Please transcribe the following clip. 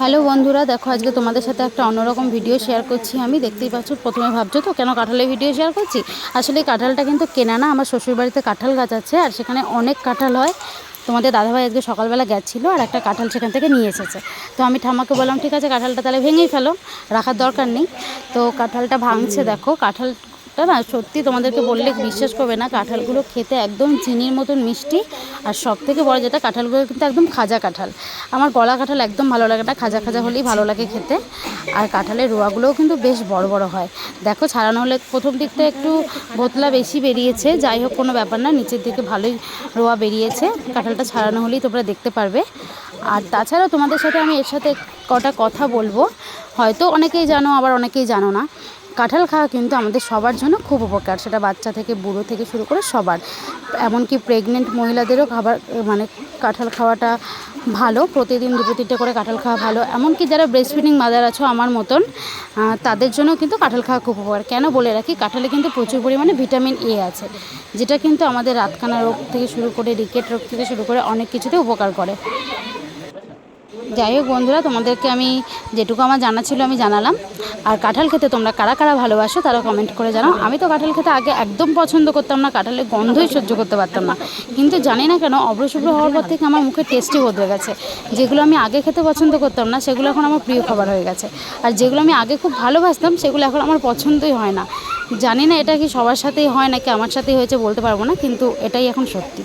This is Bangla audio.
হ্যালো বন্ধুরা, দেখো আজকে তোমাদের সাথে একটা অন্যরকম ভিডিও শেয়ার করছি আমি। দেখতেই পাচ্ছ, প্রথমে ভাবছ তো কেন কাঁঠালের ভিডিও শেয়ার করছি? আসলে কাঁঠালটা কিন্তু কেনা না, আমার শ্বশুরবাড়িতে কাঁঠাল গাছ আছে, আর সেখানে অনেক কাঁঠাল হয়। তোমাদের দাদাভাই আজকে সকালবেলা গেছিল, আর একটা কাঁঠাল সেখান থেকে নিয়ে এসেছে। তো আমি ঠাম্মাকে বললাম, ঠিক আছে, কাঁঠালটা তাহলে ভেঙেই ফেলো, রাখার দরকার নেই। তো কাঁঠালটা ভাঙছে, দেখো কাঁঠালটা না, সত্যি তোমাদেরকে বললে বিশ্বাস করবে না, কাঁঠালগুলো খেতে একদম চিনির মতন মিষ্টি, আর সব থেকে বড় যেটা, কাঁঠালগুলো কিন্তু একদম খাজা কাঁঠাল। আমার গলা কাঁঠাল একদম ভালো লাগে না, খাজা খাজা হলেই ভালো লাগে খেতে। আর কাঁঠালের রোয়াগুলোও কিন্তু বেশ বড় বড় হয়। দেখো, ছাড়ানো হলে প্রথম দিকটা একটু বোতলা বেশি বেরিয়েছে, যাই হোক কোনো ব্যাপার না, নিচের দিকে ভালোই রোয়া বেরিয়েছে। কাঁঠালটা ছাড়ানো হলেই তোমরা দেখতে পারবে। আর তাছাড়াও তোমাদের সাথে আমি এর সাথে কটা কথা বলব। হয়তো অনেকেই জানো, আবার অনেকেই জানো না। কাঁঠাল খাওয়া কিন্তু আমাদের সবার জন্য খুব উপকার। সেটা বাচ্চা থেকে বুড়ো থেকে শুরু করে সবার। এমনকি প্রেগনেন্ট মহিলাদেরও খাবার মানে কাঁঠাল খাওয়াটা ভালো। প্রতিদিন দুটো তিনটে করে কাঁঠাল খাওয়া ভালো। এমনকি যারা ব্রেস্ট ফিডিং মাদার আছো আমার মতন তাদের জন্য কিন্তু কাঁঠাল খাওয়া খুব উপকার। কেন বলে রাখি? কাঁঠালে কিন্তু প্রচুর পরিমাণে ভিটামিন এ আছে, যেটা কিন্তু আমাদের রাতকানা রোগ থেকে শুরু করে রিকেট রোগ থেকে শুরু করে অনেক কিছুতে উপকার করে। যাই হোক বন্ধুরা, তোমাদেরকে আমি যেটুকু আমার জানা ছিল আমি জানালাম। আর কাঁঠাল খেতে তোমরা কারা কারা ভালোবাসো তারা কমেন্ট করে জানাও। আমি তো কাঁঠাল খেতে আগে একদম পছন্দ করতাম না, কাঁঠালের গন্ধই সহ্য করতে পারতাম না। কিন্তু জানি না কেন অব্রশুভ্র হওয়ার পর থেকে আমার মুখে টেস্টি বদলে গেছে। যেগুলো আমি আগে খেতে পছন্দ করতাম না, সেগুলো এখন আমার প্রিয় খাবার হয়ে গেছে। আর যেগুলো আমি আগে খুব ভালোবাসতাম, সেগুলো এখন আমার পছন্দই হয় না। জানি না এটা কি সবার সাথেই হয় নাকি আমার সাথেই হয়েছে বলতে পারব না, কিন্তু এটাই এখন সত্যি।